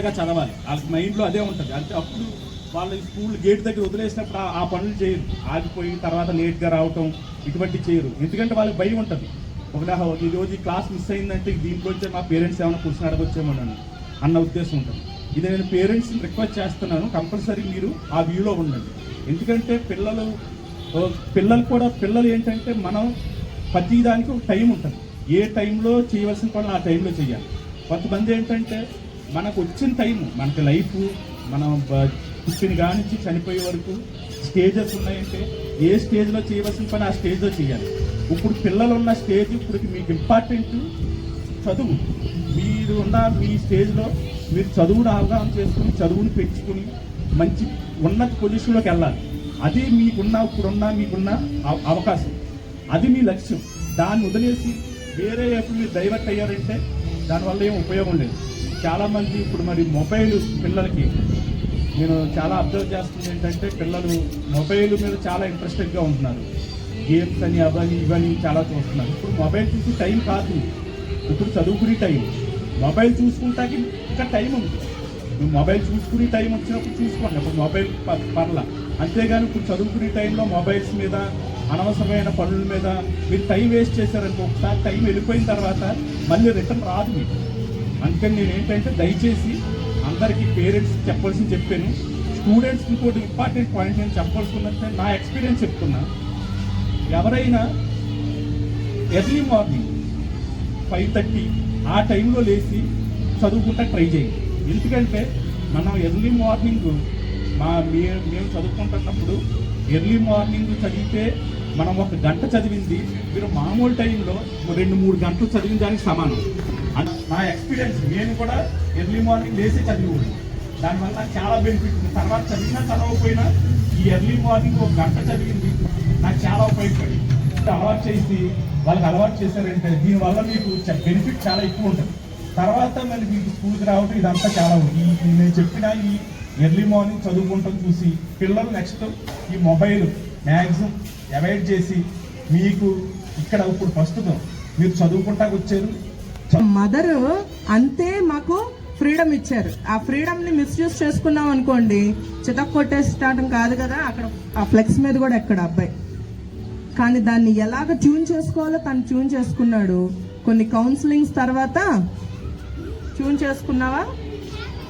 శ్రద్ధగా చదవాలి. వాళ్ళకి మైండ్లో అదే ఉంటుంది. అంటే అప్పుడు వాళ్ళు స్కూల్ గేట్ దగ్గర వదిలేసినప్పుడు ఆ- పనులు చేయరు. ఆగిపోయి తర్వాత లేట్గా రావటం ఇటువంటి చేయరు. ఎందుకంటే వాళ్ళకి భయం ఉంటుంది. ఒకవేళ ఈరోజు ఈ క్లాస్ మిస్ అయిందంటే దీంట్లో వచ్చే మా పేరెంట్స్ ఏమైనా క్వశ్చన్ అడగొచ్చేమన్నాను అన్న ఉద్దేశం ఉంటుంది. ఇది నేను పేరెంట్స్ని రిక్వెస్ట్ చేస్తున్నాను. కంపల్సరీ మీరు ఆ వ్యూలో ఉండండి. ఎందుకంటే పిల్లలు పిల్లలు కూడా పిల్లలు ఏంటంటే మనం ప్రతి దానికి ఒక టైం ఉంటుంది. ఏ టైంలో చేయవలసిన పనులు ఆ టైంలో చేయాలి. కొంతమంది ఏంటంటే మనకు వచ్చిన టైం మనకి లైఫ్ మనం పుట్టిన కానించి చనిపోయే వరకు స్టేజెస్ ఉన్నాయంటే ఏ స్టేజ్లో చేయవలసిన పని ఆ స్టేజ్లో చేయాలి. ఇప్పుడు పిల్లలు ఉన్న స్టేజ్ ఇప్పుడు మీకు ఇంపార్టెంట్ చదువు. మీరు ఉన్న మీ స్టేజ్లో మీరు చదువును అవగాహన చేసుకుని చదువును పెంచుకుని మంచి ఉన్నత పొజిషన్లోకి వెళ్ళాలి. అది మీకున్న ఇప్పుడున్న మీకున్న అవ- అవకాశం. అది మీ లక్ష్యం. దాన్ని వదిలేసి వేరే వైపు మీరు డైవర్ట్ అయ్యారంటే దానివల్ల ఏం ఉపయోగం లేదు. చాలామంది ఇప్పుడు మరి మొబైల్ పిల్లలకి నేను చాలా అబ్జర్వ్ చేస్తుంది ఏంటంటే పిల్లలు మొబైల్ మీద చాలా ఇంట్రెస్టెడ్గా ఉంటున్నారు. గేమ్స్ అని అవని ఇవని చాలా చూస్తున్నారు. ఇప్పుడు మొబైల్ చూసి టైం కాదు. ఇప్పుడు చదువుకునే టైం. మొబైల్ చూసుకుంటాకి ఇంకా టైం ఉంది. నువ్వు మొబైల్ చూసుకునే టైం వచ్చినప్పుడు చూసుకోండి. అప్పుడు మొబైల్ పర్ల. అంతేగాని ఇప్పుడు చదువుకునే టైంలో మొబైల్స్ మీద అనవసరమైన పనుల మీద మీరు టైం వేస్ట్ చేశారంటే ఒకసారి టైం వెళ్ళిపోయిన తర్వాత మళ్ళీ రిటర్న్ రాదు మీకు. అందుకని నేను ఏంటంటే దయచేసి అందరికీ పేరెంట్స్ చెప్పాల్సింది చెప్పాను. స్టూడెంట్స్ ఇంకోటి ఇంపార్టెంట్ పాయింట్ నేను చెప్పాల్సిందంటే నా ఎక్స్పీరియన్స్ చెప్తున్నా. ఎవరైనా ఎర్లీ మార్నింగ్ ఫైవ్ థర్టీ ఆ టైంలో లేచి చదువుకుంటా ట్రై చేయండి. ఎందుకంటే మనం ఎర్లీ మార్నింగ్ మా మే- మేము చదువుకుంటున్నప్పుడు ఎర్లీ మార్నింగ్ చదివితే మనం ఒక గంట చదివింది మీరు మామూలు టైంలో రెండు మూడు గంటలు చదివిన దానికి సమానం. నా ఎక్స్పీరియన్స్ నేను కూడా ఎర్లీ మార్నింగ్ లేచి చదివి దానివల్ల చాలా బెనిఫిట్ ఉంది. తర్వాత చదివినా చదవకపోయినా ఈ ఎర్లీ మార్నింగ్ ఒక గంట చదివింది నాకు చాలా ఉపయోగపడింది. అలవాటు చేసి వాళ్ళకి అలవాటు చేశారంటే దీనివల్ల మీకు బెనిఫిట్ చాలా ఎక్కువ ఉంటుంది. తర్వాత మళ్ళీ మీకు స్కూల్కి రావడం ఇదంతా చాలా ఉంది. నేను చెప్పిన ఈ ఎర్లీ మార్నింగ్ చదువుకుంటాం చూసి పిల్లలు నెక్స్ట్ ఈ మొబైల్ మ్యాక్సిమం అవాయిడ్ చేసి మీకు ఇక్కడ ఇప్పుడు ప్రస్తుతం మీరు చదువుకుంటా వచ్చారు. మదర్ అంతే మాకు ఫ్రీడమ్ ఇచ్చారు. ఆ ఫ్రీడమ్ని మిస్యూజ్ చేసుకున్నాం అనుకోండి చితక్ కొట్టేసటం కాదు కదా అక్కడ ఆ ఫ్లెక్స్ మీద కూడా ఎక్కడ అబ్బాయి. కానీ దాన్ని ఎలాగ ట్యూన్ చేసుకోవాలో తను ట్యూన్ చేసుకున్నాడు. కొన్ని కౌన్సిలింగ్స్ తర్వాత ట్యూన్ చేసుకున్నావా?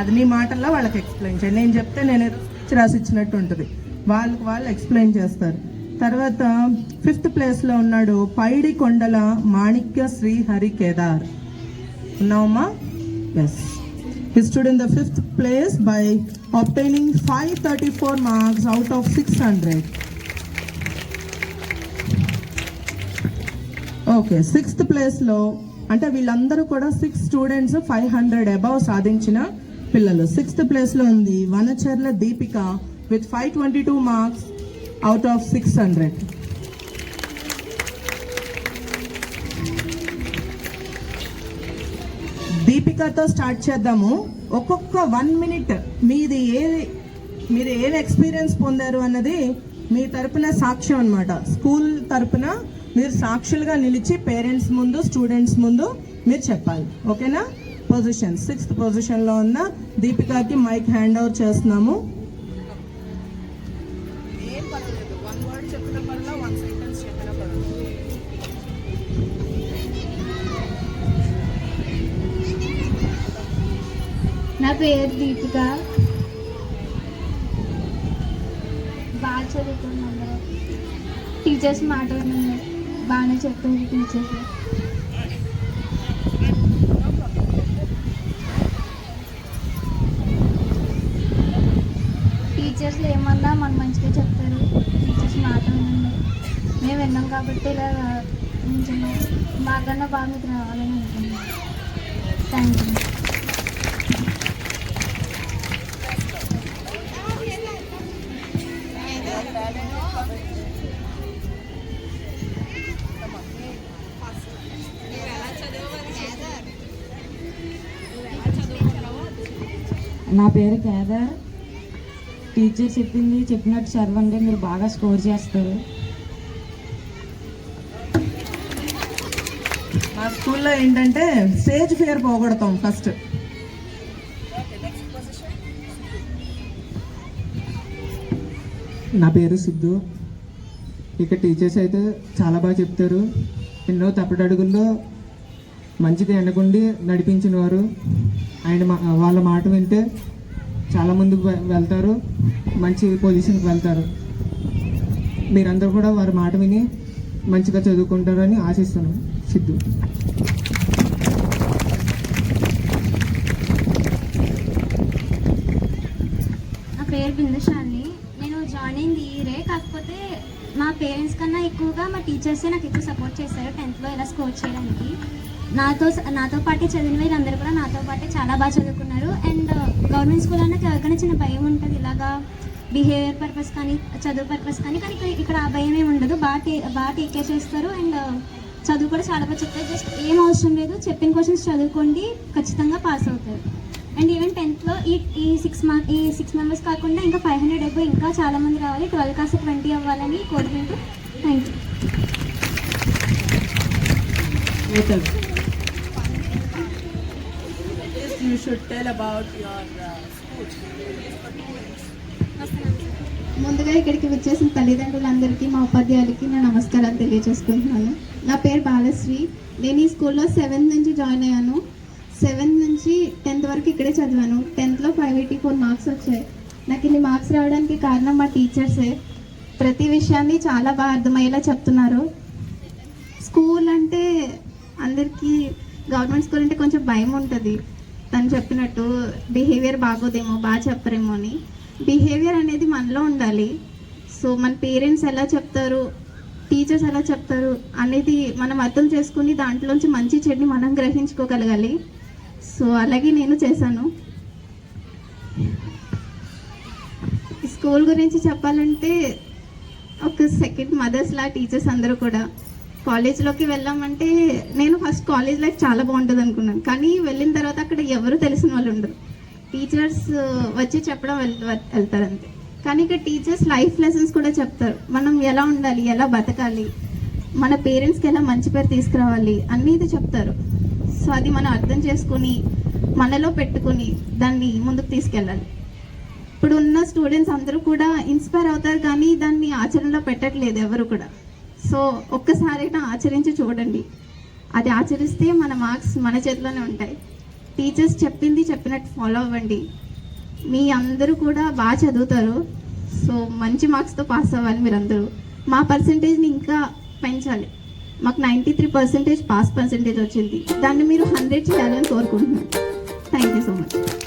అది నీ మాటల్లో వాళ్ళకి ఎక్స్ప్లెయిన్ చేయండి నేను చెప్తే నేను ఏదో స్పీచ్ రాసి ఇచ్చినట్టు ఉంటుంది. వాళ్ళకి వాళ్ళు ఎక్స్ప్లెయిన్ చేస్తారు. తర్వాత ఫిఫ్త్ ప్లేస్లో ఉన్నాడు పైడి కొండల మాణిక్య శ్రీ హరి కేదార్. ఉన్నావమ్మా? Yes He stood in the fifth place by obtaining 534 marks out of 600. Okay sixth ప్లేస్లో అంటే వీళ్ళందరూ కూడా six students five hundred above సాధించిన పిల్లలు. సిక్స్త్ ప్లేస్లో ఉంది Vanacharla Deepika. With five twenty two marks out of six hundred దీపికతో start చేద్దాము. ఒక్కొక్క వన్ మినిట్ మీది ఏది మీరు ఏం ఎక్స్పీరియన్స్ పొందారు అన్నది మీ తరపున సాక్ష్యం అనమాట స్కూల్ తరపున మీరు సాక్షులుగా నిలిచి పేరెంట్స్ ముందు స్టూడెంట్స్ ముందు మీరు చెప్పాలి. ఓకేనా పొజిషన్ సిక్స్త్ పొజిషన్లో ఉన్న దీపికాకి మైక్ హ్యాండ్ ఓవర్ చేస్తున్నాము. నా పేరు దీపిక. బాగా చదువుకున్నాను టీచర్స్ మాట బాగానే చెప్పారు టీచర్స్. టీచర్స్ ఏమన్నా మన మంచిగా చెప్తారు. టీచర్స్ మాట్లాడినాను మేము విన్నాం కాబట్టి ఇలా ఉంచున్నాం మాకన్నా బాగా మీకు రావాలని అనుకున్నాం థ్యాంక్ యూ నా పేరు కేదార్. టీచర్ చెప్పింది చెప్పినట్టు చదవండి మీరు బాగా స్కోర్ చేస్తారు. మా స్కూల్లో ఏంటంటే స్టేజ్ ఫియర్ పోగొడతాం ఫస్ట్ నా పేరు సిద్ధు. ఇక టీచర్స్ అయితే చాలా బాగా చెప్తారు. ఎన్నో తప్పటడుగుల్లో మంచిది ఎండకుండి నడిపించిన వారు ఆయన మా- వాళ్ళ మాట వింటే చాలా ముందుకు వె- వెళ్తారు. మంచి పొజిషన్కి వెళ్తారు. మీరందరూ కూడా వారి మాట విని మంచిగా చదువుకుంటారని ఆశిస్తున్నాను సిద్ధు. నా పేరు బిందుశాలిని. నేను జాయిన్ అయింది ఈరే కాకపోతే మా పేరెంట్స్ కన్నా ఎక్కువగా మా టీచర్సే నాకు ఎక్కువ సపోర్ట్ చేశారు. టెన్త్లో ఇలా స్కోర్ చేయడానికి. నాతో నాతో పాటే చదివిన వీళ్ళందరూ కూడా నాతో పాటే చాలా బాగా చదువుకున్నారు. అండ్ uh, గవర్నమెంట్ స్కూల్ అన్నకి ఎవరికైనా చిన్న భయం ఉంటుంది. ఇలాగా బిహేవియర్ పర్పస్ కానీ చదువు పర్పస్ కానీ కానీ ఇక్కడ ఇక్కడ ఆ భయం ఏమి ఉండదు. బాగా టే బాగా టేక్ కేర్ చేస్తారు. అండ్ uh, చదువు కూడా చాలా బాగా చెప్తారు. జస్ట్ ఏం అవసరం లేదు. చెప్పిన క్వశ్చన్స్ చదువుకోండి. ఖచ్చితంగా పాస్ అవుతారు. అండ్ ఈవెన్ టెన్త్లో ఈ ఈ సిక్స్ మార్క్ ఈ సిక్స్ మెంబర్స్ కాకుండా ఇంకా ఫైవ్ హండ్రెడ్ అయిపోయి ఇంకా చాలామంది రావాలి. ట్వెల్వ్ కాస్త ట్వంటీ అవ్వాలని కోరుకుంటూ. Thank you you should tell about your ముందుగా ఇక్కడికి వచ్చేసిన తల్లిదండ్రులందరికీ మా ఉపాధ్యాయులకి నా నమస్కారాలు తెలియజేసుకుంటున్నాను. నా పేరు బాలశ్రీ. నేను ఈ స్కూల్లో సెవెంత్ నుంచి జాయిన్ అయ్యాను. సెవెంత్ నుంచి టెన్త్ వరకు ఇక్కడే చదివాను. టెన్త్లో ఫైవ్ ఎయిటీ ఫోర్ మార్క్స్ వచ్చాయి. నాకు ఇన్ని మార్క్స్ రావడానికి కారణం మా టీచర్సే. ప్రతి విషయాన్ని చాలా బాగా అర్థమయ్యేలా చెప్తున్నారు. స్కూల్ అంటే అందరికీ గవర్నమెంట్ స్కూల్ అంటే కొంచెం భయం ఉంటుంది. తను చెప్పినట్టు బిహేవియర్ బాగోదేమో బాగా చెప్పరేమో అని. బిహేవియర్ అనేది మనలో ఉండాలి. సో మన పేరెంట్స్ ఎలా చెప్తారు? టీచర్స్ ఎలా చెప్తారు? అనేది మనం అర్థం చేసుకుని దాంట్లోంచి మంచి చెడుని మనం గ్రహించుకోగలగాలి. సో అలాగే నేను చేశాను. ఈ స్కూల్ గురించి చెప్పాలంటే ఒక సెకండ్ మదర్స్ లా టీచర్స్ అందరూ కూడా. కాలేజ్లోకి వెళ్ళామంటే నేను ఫస్ట్ కాలేజ్ లైఫ్ చాలా బాగుంటుంది అనుకున్నాను. కానీ వెళ్ళిన తర్వాత అక్కడ ఎవరు తెలిసిన వాళ్ళు ఉండరు. టీచర్స్ వచ్చి చెప్పడం వెళ్- వెళ్తారు అంతే. కానీ ఇక్కడ టీచర్స్ లైఫ్ లెసన్స్ కూడా చెప్తారు. మనం ఎలా ఉండాలి ఎలా బతకాలి మన పేరెంట్స్కి ఎలా మంచి పేరు తీసుకురావాలి అన్నీ ఇది చెప్తారు. సో అది మనం అర్థం చేసుకుని మనలో పెట్టుకుని దాన్ని ముందుకు తీసుకెళ్ళాలి. ఇప్పుడు ఉన్న స్టూడెంట్స్ అందరూ కూడా ఇన్స్పైర్ అవుతారు కానీ దాన్ని ఆచరణలో పెట్టట్లేదు ఎవరు కూడా. సో ఒక్కసారైనా ఆచరించి చూడండి. అది ఆచరిస్తే మన మార్క్స్ మన చేతిలోనే ఉంటాయి. టీచర్స్ చెప్పింది చెప్పినట్టు ఫాలో అవ్వండి. మీ అందరూ కూడా బాగా చదువుతారు. సో మంచి మార్క్స్తో పాస్ అవ్వాలి మీరందరూ. మా పర్సంటేజ్ని ఇంకా పెంచాలి. మాకు ninety three percentage pass percentage వచ్చింది. దాన్ని మీరు హండ్రెడ్ చేయాలని కోరుకుంటున్నాను. Thank you so much.